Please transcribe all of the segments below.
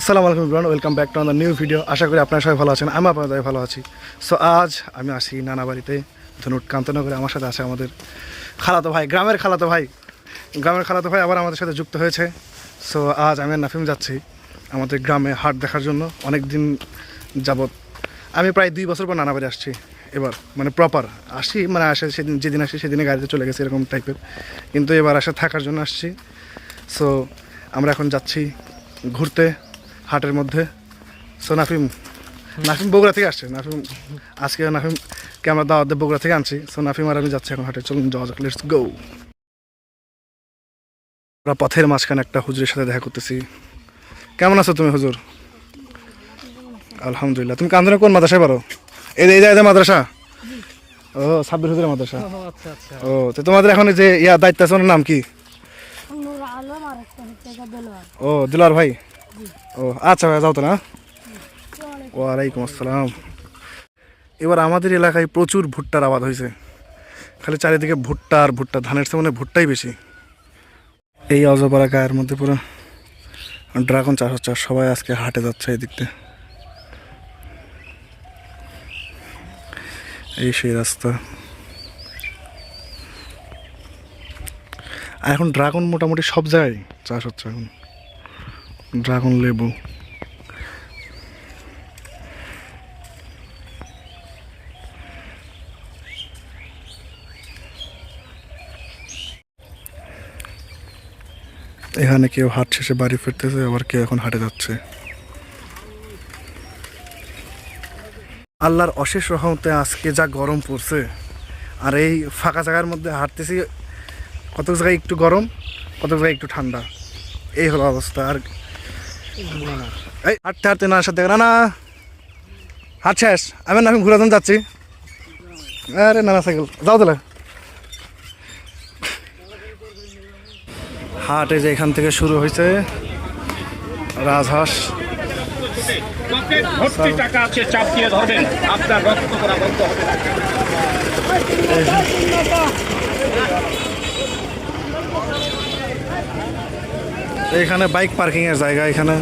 আসসালামু আলাইকুম Ibran welcome back to আনার নিউ ভিডিও আশা করি আপনারা সবাই ভালো আছেন আমি আপনাদের ভালো আছি। সো আজ আমি আসি নানা বাড়িতে ধনুট কান্তনগরে, আমার সাথে আছে আমাদের খালাতো ভাই, গ্রামের খালাতো ভাই। গ্রামের খালাতো ভাই আবার আমাদের সাথে যুক্ত হয়েছে। সো আজ আমি নাফিম যাচ্ছি আমাদের গ্রামে হাট দেখার জন্য অনেক দিন যাবত আমি প্রায় দুই বছর পর নানা বাড়ি আসছি, এবার মানে প্রপার আসি মানে আসে সেদিন যেদিন আসি সেদিনে গাড়িতে চলে গেছে, এরকম টাইপের কিন্তু এবার আসে থাকার জন্য আসছি। সো আমরা এখন যাচ্ছি ঘুরতে। হাটের মধ্যে। সো নাফিম নাফিম বগুড়া থেকে আসছে। নাফিম আজকে নাফিমকে আমরা দাওয়াত দিয়ে বগুড়া থেকে আনছি। সো নাফিম আর আমি যাচ্ছি এখন হাটে। চলুন যাওয়া যাক। লেটস গো আমরা পথের মাঝখানে একটা হুজুরের সাথে দেখা করতেছি। কেমন আছো তুমি হুজুর? আলহামদুলিল্লাহ। তুমি কান্দনে কোন মাদ্রাসায় পারো এই যে এই যে- মাদ্রাসা? ও সাব্বির হুজুরের মাদ্রাসা। আচ্ছা আচ্ছা। ও তো তোমাদের এখন এই যে ইয়া দায়িত্ব আছে ওনার নাম কি? নূর আলম আর একটা হচ্ছে দেলোয়ার। ও দিলার ভাই। ও আচ্ছা ভাই, যাও তো না। ওয়ালাইকুম আসসালাম। এবার আমাদের এলাকায় প্রচুর ভুট্টার আবাদ হয়েছে। খালি চারিদিকে ভুট্টা আর ভুট্টা, ধানের চেয়ে মানে ভুট্টাই বেশি। এই অজপাড়া গায়ের মধ্যে পুরো ড্রাগন চাষ হচ্ছে সবাই আজকে হাটে যাচ্ছে এই দিকতে। এই সেই রাস্তা। আর এখন ড্রাগন মোটামুটি সব জায়গায় চাষ হচ্ছে এখন। ড্রাগন লেবু। এখানে কেউ হাট শেষে বাড়ি ফিরতেছে, আবার কেউ এখন হাটে যাচ্ছে। আল্লাহর অশেষ রহমতে আজকে যা গরম পড়ছে, আর এই ফাঁকা জায়গার মধ্যে হাঁটতেছি কত জায়গায় একটু গরম কত জায়গায় একটু ঠান্ডা, এই হলো অবস্থা। আর এই হাঁটতে হাঁটতে না সাথে না না। হাট শেষ। আমি না আমি ঘুরাতন যাচ্ছি। আরে না না সাইকেল যাও তাহলে। হাট এই যে এখান থেকে শুরু হয়েছে। রাজহাঁস। টাকা আছে চাপ দিয়ে ধরবেন আপনার রক্ত করা বন্ধ হবে এখানে বাইক পার্কিং এর জায়গা এখানে।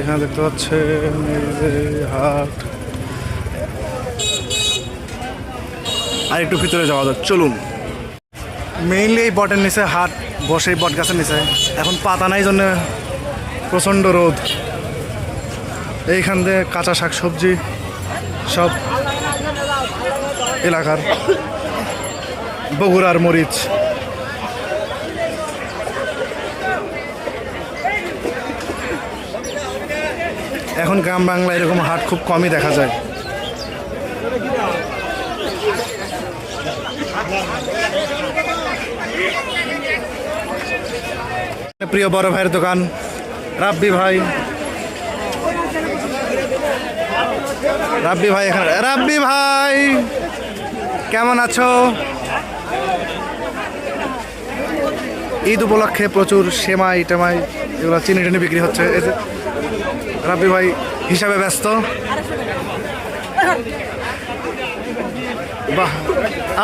এখানে দেখতে পাচ্ছেন যে হাট। আর একটু ভিতরে যাওয়া যাক, চলুন। মেইনলি এই বটের নিচে হাট, বসে বট গাছের নিচে। এখন পাতা নাই জন্য প্রচণ্ড রোদ। এইখান দিয়ে কাঁচা শাক সবজি সব এলাকার। বগুড়ার মরিচ। এখন গ্রাম বাংলা এরকম হাট খুব কমই দেখা যায়। প্রিয় বড় ভাইয়ের দোকান, রাব্বি ভাই। রাব্বি ভাই এখানে। রাব্বি ভাই, কেমন আছো? ঈদ উপলক্ষে প্রচুর সেমাই টেমাই, এগুলো চিনি টিনি বিক্রি হচ্ছে। রাব্বি ভাই হিসাবে ব্যস্ত। বাহ,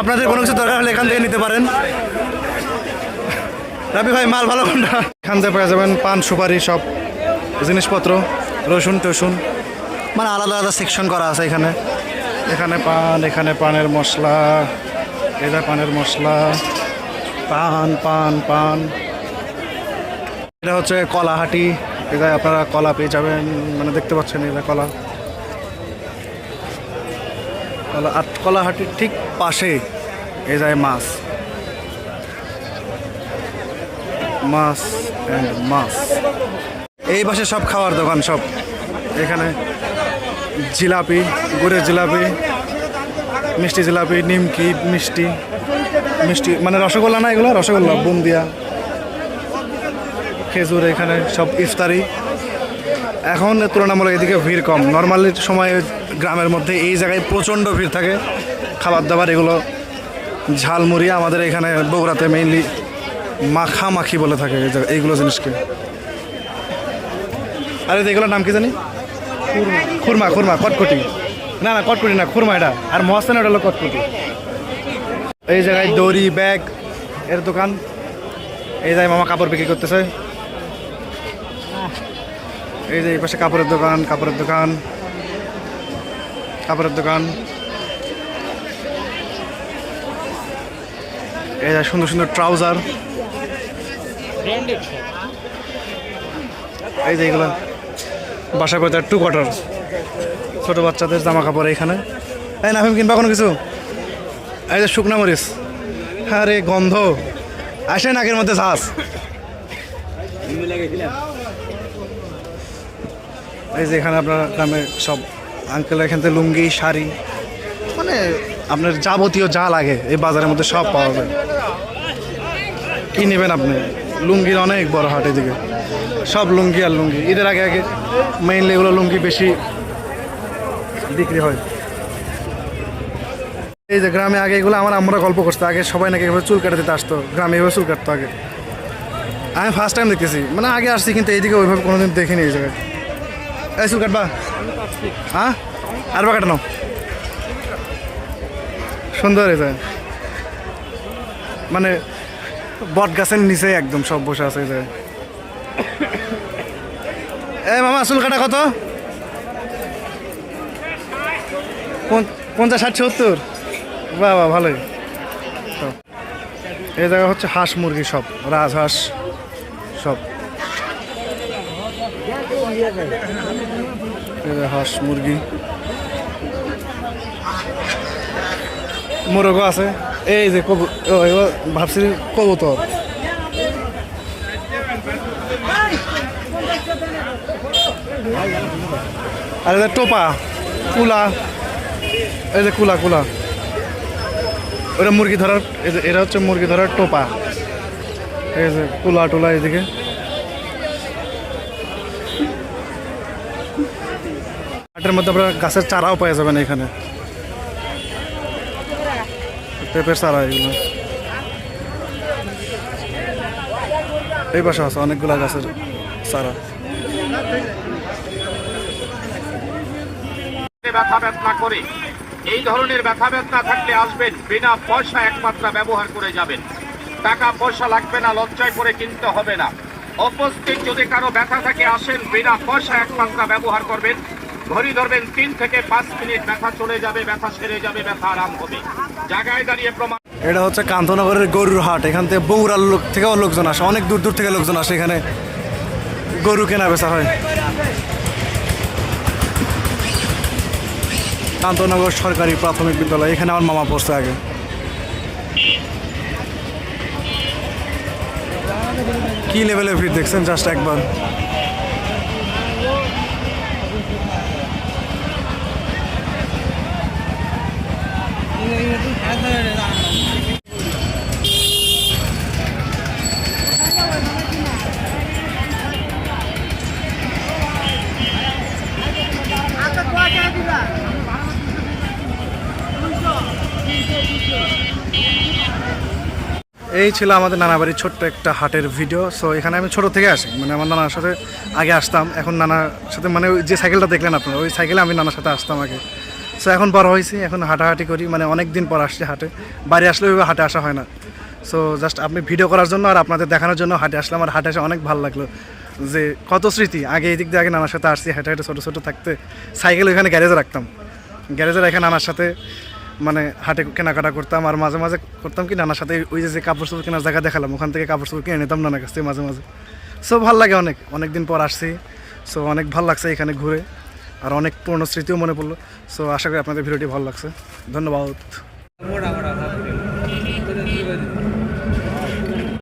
আপনাদের কোনো কিছু দরকার হলে এখান থেকে নিতে পারেন। রাবি ভাই, মাল ভালো কোনটা? এখান থেকে পেয়ে যাবেন পান, সুপারি, সব জিনিসপত্র, রসুন, টসুন। মানে আলাদা আলাদা সেকশন করা আছে এখানে। এখানে পান, এখানে পানের মশলা এটা পানের মশলা। পান পান পান। এটা হচ্ছে কলাহাটি। এটা আপনারা কলা পেয়ে যাবেন মানে দেখতে পাচ্ছেন এটা কলা। কলা আর কলাহাটির ঠিক পাশে এই যায় মাছ। মাছ মাছ। এই পাশে সব খাওয়ার দোকান সব। এখানে জিলাপি, গুড়ের জিলাপি, মিষ্টি জিলাপি, নিমকি, মিষ্টি মিষ্টি মানে রসগোল্লা না এগুলো? রসগোল্লা, বুন্দিয়া। খেজুর এখানে সব ইফতারি। এখন তুলনামূলক এদিকে ভিড় কম। নর্মালি সময় গ্রামের মধ্যে এই জায়গায় প্রচণ্ড ভিড় থাকে। খাবার দাবার এগুলো ঝালমুড়ি আমাদের এখানে বগুড়াতে মেইনলি মাখামাখি বলে থাকে এইগুলো জিনিসকে। আরে এগুলোর নাম কি জানি? খুরমা। খুরমা কটকটি। না না কটকটি না খুরমা এটা। আর মহাস্তান এটা হলো কটকটি। এই জায়গায় দড়ি ব্যাগ এর দোকান। এই জায়গায় মামা কাপড় বিক্রি করতেছে। এই যে এই পাশে কাপড়ের দোকান কাপড়ের দোকান কাপড়ের দোকান। এই যে সুন্দর সুন্দর ট্রাউজার। এই যে এগুলো বাসা করতে টু কোয়ার্টার ছোট বাচ্চাদের জামা কাপড় এইখানে এই না আমি কিনবা কোনো কিছু? এই যে শুকনা মরিচ। আরে গন্ধ। আসে নাকের মধ্যে ঝাঁস এই যে এখানে আপনার গ্রামে সব আঙ্কেল এখান থেকে লুঙ্গি, শাড়ি মানে আপনার যাবতীয় যা লাগে এই বাজারের মধ্যে সব পাওয়া যায়। কি নেবেন আপনি? লুঙ্গির অনেক বড় হাট এদিকে। সব লুঙ্গি আর লুঙ্গি। ঈদের আগে আগে মেইনলি এগুলো লুঙ্গি বেশি বিক্রি হয়। এই যে গ্রামে আগে এগুলো আমার আমরা গল্প করতো। আগে সবাই নাকি এভাবে চুল কাটাতে আসতো। গ্রামে এভাবে চুল কাটতো আগে। আমি ফার্স্ট টাইম দেখতেছি। মানে আগে আসছি কিন্তু এইদিকে ওইভাবে কোনোদিন দেখিনি এই জায়গায়। এই চুল কাটবা। হ্যাঁ? আর বা কাটানো সুন্দর হয়েছে। মানে বট গাছের নিচে একদম সব বসে আছে জায়গায় এই মামা, চুল কাটা কত? পঞ্চ- পঞ্চাশ, ষাট, সত্তর? বাহ বাহ ভালোই। এই জায়গা হচ্ছে হাঁস মুরগি সব, রাজহাঁস সব। যে হাঁস মুরগি। মোরগও আছে। এই যে কবু ভাবছি কবুতর। আর যে টোপা, কুলা। এই যে কুলা কুলা। ওটা মুরগি ধরার এরা হচ্ছে মুরগি ধরার টোপা। এই যে কুলা টুলা এদিকে। হাটের মধ্যে আপনার গাছের চারাও পাওয়া যাবেন এখানে। পেঁপের চারা এগুলো। এই পাশে আছে অনেকগুলা গাছের চারা। ব্যথা ব্যথা করে। এই ধরনের ব্যথা ব্যথা থাকলে আসবেন, বিনা পয়সা একমাত্র ব্যবহার করে যাবেন। টাকা পয়সা লাগবে না, লজ্জায় করে কিনতে হবে না। উপস্থিত যদি কারও ব্যথা থাকে, আসেন, বিনা পয়সা একমাত্র ব্যবহার করবেন। ঘড়ি ধরবেন তিন থেকে পাঁচ মিনিট, ব্যথা চলে যাবে, ব্যথা সেরে যাবে, ব্যথা আরাম হবে। জায়গায় দাঁড়িয়ে প্রমাণ এটা হচ্ছে কান্তনগরের গরুর হাট, এখান থেকে বগুড়ার লোক থেকেও লোকজন আসে, অনেক দূর দূর থেকে লোকজন আসে এখানে। গরু কেনা বেচা হয়। কান্তনগর সরকারি প্রাথমিক বিদ্যালয়, এখানে আমার মামা পড়ছে আগে। কি লেভেলের ভিড় দেখছেন? জাস্ট একবার। এই ছিল আমাদের নানা বাড়ির ছোট্ট একটা হাটের ভিডিও সো এখানে আমি ছোট থেকে আসি। মানে আমার নানার সাথে আগে আসতাম। এখন নানার সাথে মানে ওই যে সাইকেলটা দেখলেন আপনারা, ওই সাইকেলে আমি নানার সাথে আসতাম আগে। সো এখন বড় হয়েছি, এখন হাঁটাহাঁটি করি। মানে অনেক দিন পর আসছি হাটে। বাড়ি আসলে ওইভাবে হাটে আসা হয় না। সো জাস্ট আপনি ভিডিও করার জন্য আর আপনাদের দেখানোর জন্য হাটে আসলাম। আর হাটে এসে অনেক ভালো লাগল যে কত স্মৃতি। আগে এই দিক দিয়ে আগে নানার সাথে আসছি, হেঁটে হেঁটে ছোটো ছোটো থাকতে। সাইকেল ওইখানে গ্যারেজে রাখতাম। গ্যারেজে রেখে নানার সাথে মানে হাটে কেনাকাটা করতাম আর মাঝে মাঝে করতাম কি, নানার সাথে ওই যে কাপড় চোপড় কেনার জায়গা দেখালাম, ওখান থেকে কাপড় চোপড় কিনে নিতাম নানার কাছ থেকে মাঝে মাঝে। সো ভালো লাগে অনেক অনেক দিন পর আসছি। সো অনেক ভালো লাগছে এখানে ঘুরে, আর অনেক পুরনো স্মৃতিও মনে পড়ল। সো আশা করি আপনাদের ভিডিওটি ভালো লাগছে। ধন্যবাদ।